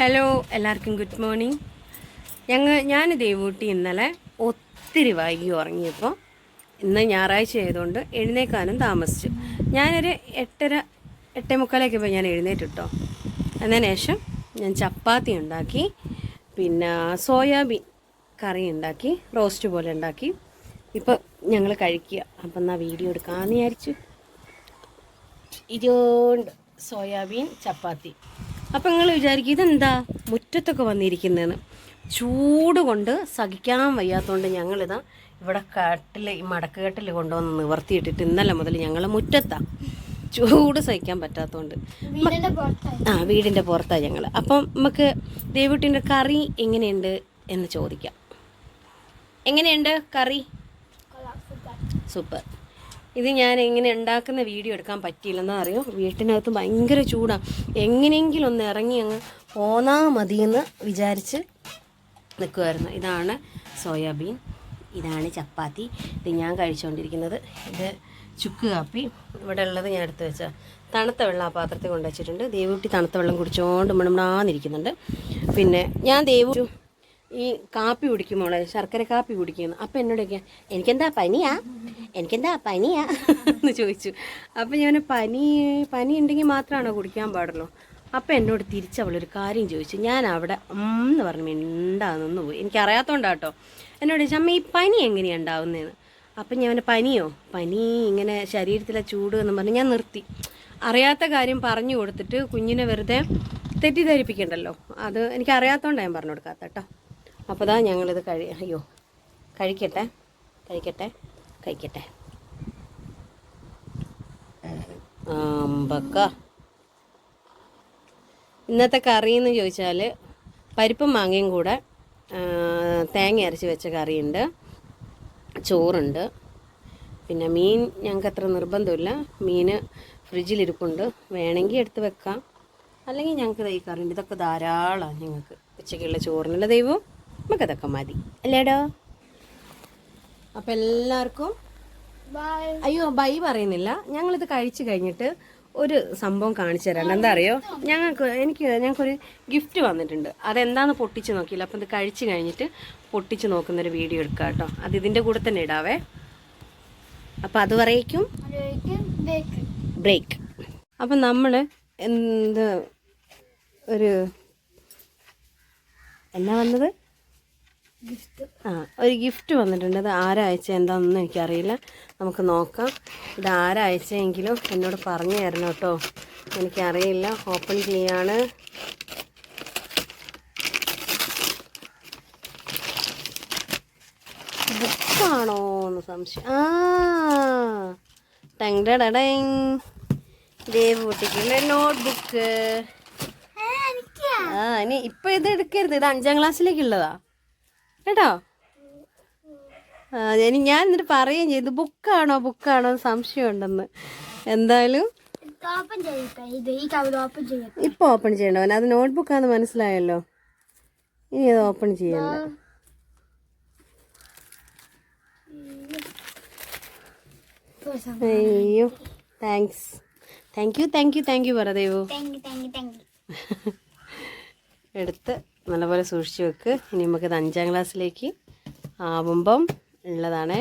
Hello എല്ലാവർക്കും good morning ഞങ്ങൾ ഞാൻ ദേവൂട്ടി ഇന്നലെ ഒത്തിരി വൈകി ഉറങ്ങിയപ്പോൾ ഇന്ന് ഞായറാഴ്ച ആയതുകൊണ്ട് എഴുന്നേക്കാനും താമസിച്ചു. ഞാനൊരു എട്ടര എട്ടേ മുക്കാലൊക്കെ പോയി ഞാൻ എഴുന്നേറ്റിട്ടോ. അതിന് ശേഷം ഞാൻ ചപ്പാത്തി ഉണ്ടാക്കി പിന്നെ സോയാബീൻ കറി ഉണ്ടാക്കി റോസ്റ്റ് പോലെ ഉണ്ടാക്കി. ഇപ്പോൾ ഞങ്ങൾ കഴിക്കുക അപ്പം എന്നാൽ വീഡിയോ എടുക്കാമെന്ന് വിചാരിച്ചു. ഇതുകൊണ്ട് സോയാബീൻ ചപ്പാത്തി. അപ്പം നിങ്ങൾ വിചാരിക്കും ഇതെന്താ? മുറ്റത്തൊക്കെ വന്നിരിക്കുന്നതെന്ന് ചൂട് കൊണ്ട് സഹിക്കാൻ വയ്യാത്തതുകൊണ്ട് ഞങ്ങളിതാ ഇവിടെ കട്ടിൽ ഈ മടക്കുകെട്ടിൽ കൊണ്ടുവന്ന് നിവർത്തിയിട്ടിട്ട് ഇന്നലെ മുതൽ ഞങ്ങൾ മുറ്റത്താ. ചൂട് സഹിക്കാൻ പറ്റാത്തതുകൊണ്ട് ആ വീടിന്റെ പുറത്താണ് ഞങ്ങൾ അപ്പം നമുക്ക് ദേവിട്ടിന്റെ കറി എങ്ങനെയുണ്ട് എന്ന് ചോദിക്കാം. എങ്ങനെയുണ്ട് കറി? സൂപ്പർ. ഇത് ഞാൻ എങ്ങനെ ഉണ്ടാക്കുന്ന വീഡിയോ എടുക്കാൻ പറ്റിയില്ലെന്ന് അറിയോ? വീട്ടിനകത്ത് ഭയങ്കര ചൂടാണ് എങ്ങനെയെങ്കിലും ഒന്ന് ഇറങ്ങി അങ്ങ് പോന്നാ മതിയെന്ന് വിചാരിച്ച് നിൽക്കുമായിരുന്നു ഇതാണ് സോയാബീൻ. ഇതാണ് ചപ്പാത്തി. ഇത് ഞാൻ കഴിച്ചുകൊണ്ടിരിക്കുന്നത് ഇത് ചുക്ക് കാപ്പി. ഇവിടെ ഉള്ളത് ഞാൻ എടുത്ത് വെച്ചാൽ തണുത്ത വെള്ളം ആ പാത്രത്തിൽ കൊണ്ടുവച്ചിട്ടുണ്ട് ദേവൂട്ടി തണുത്ത വെള്ളം കുടിച്ചുകൊണ്ട് മണമണാന്നിരിക്കുന്നുണ്ട്. പിന്നെ ഞാൻ ദേവു ഈ കാപ്പി കുടിക്കും മോളെ ശർക്കര കാപ്പി കുടിക്കുന്നു. അപ്പം എന്നോടൊക്കെ എനിക്കെന്താ പനിയാ? എനിക്കെന്താ പനിയാ? എന്ന് ചോദിച്ചു. അപ്പം ഞാൻ പനി പനി ഉണ്ടെങ്കിൽ മാത്രമാണോ കുടിക്കാൻ പാടുള്ളൂ? അപ്പം എന്നോട് തിരിച്ചവളൊരു കാര്യം ചോദിച്ചു. ഞാൻ അവിടെ എന്ന് പറഞ്ഞു മിണ്ടാന്ന് പോയി. എനിക്കറിയാത്തോണ്ടാട്ടോ എന്നോട് ചോദിച്ചു അമ്മ ഈ പനി എങ്ങനെയാണ് ഉണ്ടാവുന്നതെന്ന് അപ്പം ഞാൻ പനിയോ? പനി ഇങ്ങനെ ശരീരത്തിലെ ചൂട് എന്ന് പറഞ്ഞ് ഞാൻ നിർത്തി. അറിയാത്ത കാര്യം പറഞ്ഞു കൊടുത്തിട്ട് കുഞ്ഞിനെ വെറുതെ തെറ്റിദ്ധരിപ്പിക്കണ്ടല്ലോ. അത് എനിക്ക് അറിയാത്തോണ്ടാണ് ഞാൻ പറഞ്ഞു കൊടുക്കാത്ത കേട്ടോ അപ്പോൾ ദാ ഞങ്ങളിത് കഴി അയ്യോ കഴിക്കട്ടെ കഴിക്കട്ടെ കഴിക്കട്ടെ. അമ്പക്ക. ഇന്നത്തെ കറി എന്ന് ചോദിച്ചാൽ പരിപ്പും മാങ്ങയും കൂടെ തേങ്ങ അരച്ച് വെച്ച കറിയുണ്ട് ചോറുണ്ട് പിന്നെ മീൻ ഞങ്ങൾക്ക് അത്ര നിർബന്ധമില്ല. മീൻ ഫ്രിഡ്ജിലിരിപ്പുണ്ട്. വേണമെങ്കിൽ എടുത്ത് വെക്കാം. അല്ലെങ്കിൽ ഞങ്ങൾക്ക് ഈ കറിയുണ്ട്. ഇതൊക്കെ ധാരാളമാണ് ഞങ്ങൾക്ക് ഉച്ചയ്ക്കുള്ള ചോറിനുള്ള ദൈവം. നമുക്കതൊക്കെ മതി. അല്ലേടോ അപ്പം എല്ലാവർക്കും ബൈ അയ്യോ ബൈ പറയുന്നില്ല. ഞങ്ങളിത് കഴിച്ചു കഴിഞ്ഞിട്ട് ഒരു സംഭവം കാണിച്ചു തരാം. എന്താ അറിയോ? ഞങ്ങൾക്ക് എനിക്ക് ഞങ്ങൾക്കൊരു ഗിഫ്റ്റ് വന്നിട്ടുണ്ട്. അതെന്താന്ന് പൊട്ടിച്ച് നോക്കിയില്ല. അപ്പം ഇത് കഴിച്ചു കഴിഞ്ഞിട്ട് പൊട്ടിച്ച് നോക്കുന്നൊരു വീഡിയോ എടുക്കാം കേട്ടോ. അത് ഇതിന്റെ കൂടെ തന്നെ ഇടാവേ. അപ്പം അത് പറയിക്കും. ബ്രേക്ക്. അപ്പം നമ്മൾ എന്ത് ഒരു എന്നാ വന്നത്? ആ ഒരു ഗിഫ്റ്റ് വന്നിട്ടുണ്ട്. അത് ആരയച്ച എന്താണെന്ന് എനിക്കറിയില്ല. നമുക്ക് നോക്കാം. ഇത് ആരയച്ചെങ്കിലും എന്നോട് പറഞ്ഞു തരണം കേട്ടോ. എനിക്കറിയില്ല. ഓപ്പൺ ചെയ്യാണ് ബുക്കാണോ എന്ന് സംശയം. ആ ടങ് ദേവ് കുട്ടിക്കുള്ള നോട്ട് ബുക്ക് ആ ഇനി ഇപ്പൊ ഇത് എടുക്കരുത്. ഇത് അഞ്ചാം ക്ലാസ്സിലേക്കുള്ളതാ. കേട്ടോ ഇനി ഞാൻ എന്നിട്ട് പറയുകയും ചെയ്തു. ബുക്കാണോ ബുക്കാണോ സംശയം ഉണ്ടെന്ന് എന്തായാലും ഇപ്പൊ ഓപ്പൺ ചെയ്യണ്ടവൻ. അത് നോട്ട്ബുക്കാന്ന് മനസ്സിലായല്ലോ. ഇനി അത് ഓപ്പൺ ചെയ്യണ്ട. അയ്യോ thanks thank you thank you thank you പറ ദേവു. എടുത്ത്. നല്ലപോലെ സൂക്ഷിച്ച് വെക്ക്. ഇനി നമുക്കിത് അഞ്ചാം ക്ലാസ്സിലേക്ക് ആവുമ്പം ഉള്ളതാണേ.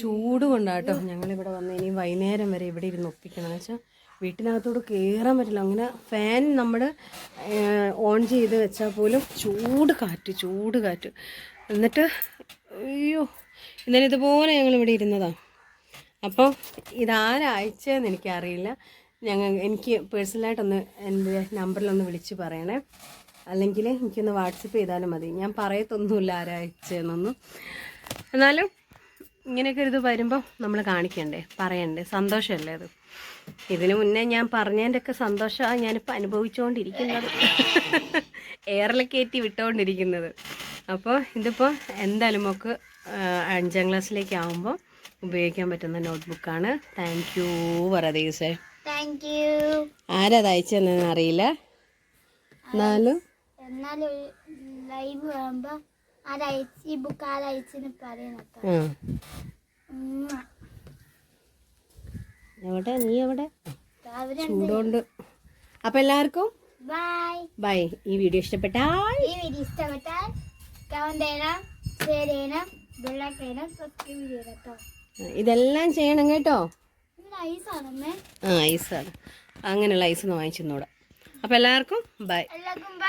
ചൂട് കൊണ്ടാട്ടോ ഞങ്ങളിവിടെ വന്ന് ഇനി വൈകുന്നേരം വരെ ഇവിടെ ഇരുന്ന് ഒപ്പിക്കണം. എന്ന് വെച്ചാൽ വീട്ടിനകത്തോട് കയറാൻ പറ്റില്ല. അങ്ങനെ ഫാൻ നമ്മൾ ഓൺ ചെയ്ത് വെച്ചാൽ പോലും ചൂട് കാറ്റ് ചൂട് കാറ്റ്. എന്നിട്ട് അയ്യോ ഇന്നലെ ഇതുപോലെ ഞങ്ങൾ ഇവിടെ ഇരുന്നതാണ് അപ്പോൾ ഇതാരയച്ചതെന്ന് എനിക്കറിയില്ല. ഞങ്ങൾ എനിക്ക് പേഴ്സണലായിട്ടൊന്ന് എന്റെ നമ്പറിലൊന്ന് വിളിച്ച് പറയണേ. അല്ലെങ്കിൽ എനിക്കൊന്ന് വാട്സപ്പ് ചെയ്താലും മതി. ഞാൻ പറയത്തൊന്നുമില്ല ആരയച്ചതെന്നൊന്നും എന്നാലും ഇങ്ങനെയൊക്കെ ഇത് വരുമ്പോൾ നമ്മൾ കാണിക്കണ്ടേ പറയണ്ടേ. സന്തോഷമല്ലേ അത്? ഇതിനു മുന്നേ ഞാൻ പറഞ്ഞതിന്റെയൊക്കെ സന്തോഷമാണ് ഞാനിപ്പോൾ അനുഭവിച്ചുകൊണ്ടിരിക്കുന്നത് എയറിൽ കയറ്റി വിട്ടുകൊണ്ടിരിക്കുന്നത് അപ്പോൾ ഇതിപ്പോൾ എന്തായാലും നമുക്ക് അഞ്ചാം ക്ലാസ്സിലേക്ക് ആകുമ്പോൾ ഉപയോഗിക്കാൻ പറ്റുന്ന നോട്ട്ബുക്കാണ്. താങ്ക് യു പറ ദിവസേ ആരാ തയ്ച്ചെന്ന് അറിയില്ല. എന്നാലും? എവിടെ? നീ എവിടെ? ചൂടുകൊണ്ട് അപ്പൊ എല്ലാവർക്കും ബൈ ബൈ ഈ വീഡിയോ ഇഷ്ടപ്പെട്ടാൽ ഈ വീഡിയോ ഇഷ്ടപ്പെട്ടാൽ കമന്റ് ചെയ്യണം ഷെയർ ചെയ്യണം ബെല്ലൈക്ക് സബ്സ്ക്രൈബ് ചെയ്യണം കേട്ടോ. ഇതെല്ലാം ചെയ്യണം കേട്ടോ. ആ ഐസാണ്. അങ്ങനെയുള്ള ഐസ് ഒന്ന് വാങ്ങിച്ചെന്നൂടെ അപ്പോൾ എല്ലാവർക്കും ബൈ. എല്ലാവർക്കും ബൈ.